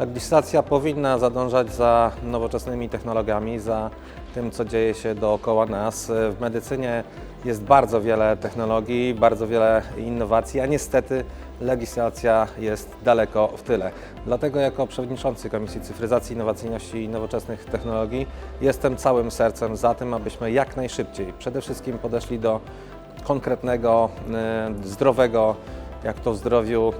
Legislacja powinna zadążać za nowoczesnymi technologiami, za tym, co dzieje się dookoła nas. W medycynie jest bardzo wiele technologii, bardzo wiele innowacji, a niestety legislacja jest daleko w tyle. Dlatego jako przewodniczący Komisji Cyfryzacji, Innowacyjności i Nowoczesnych Technologii jestem całym sercem za tym, abyśmy jak najszybciej przede wszystkim podeszli do konkretnego, e, zdrowego, jak to w zdrowiu,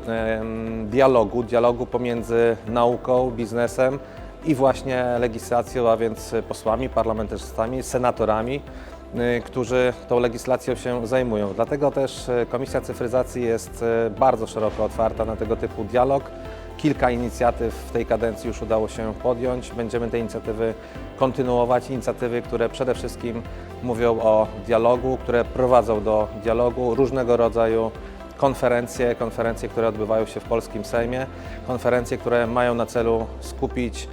dialogu, dialogu pomiędzy nauką, biznesem i właśnie legislacją, a więc posłami, parlamentarzystami, senatorami, y, którzy tą legislacją się zajmują. Dlatego też y, Komisja Cyfryzacji jest y, bardzo szeroko otwarta na tego typu dialog. Kilka inicjatyw w tej kadencji już udało się podjąć. Będziemy te inicjatywy kontynuować. Inicjatywy, które przede wszystkim mówią o dialogu, które prowadzą do dialogu, różnego rodzaju konferencje, konferencje, które odbywają się w polskim Sejmie, konferencje, które mają na celu skupić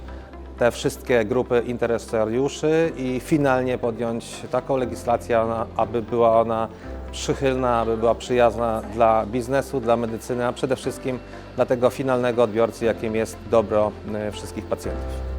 te wszystkie grupy interesariuszy i finalnie podjąć taką legislację, aby była ona przychylna, aby była przyjazna dla biznesu, dla medycyny, a przede wszystkim dla tego finalnego odbiorcy, jakim jest dobro e, wszystkich pacjentów.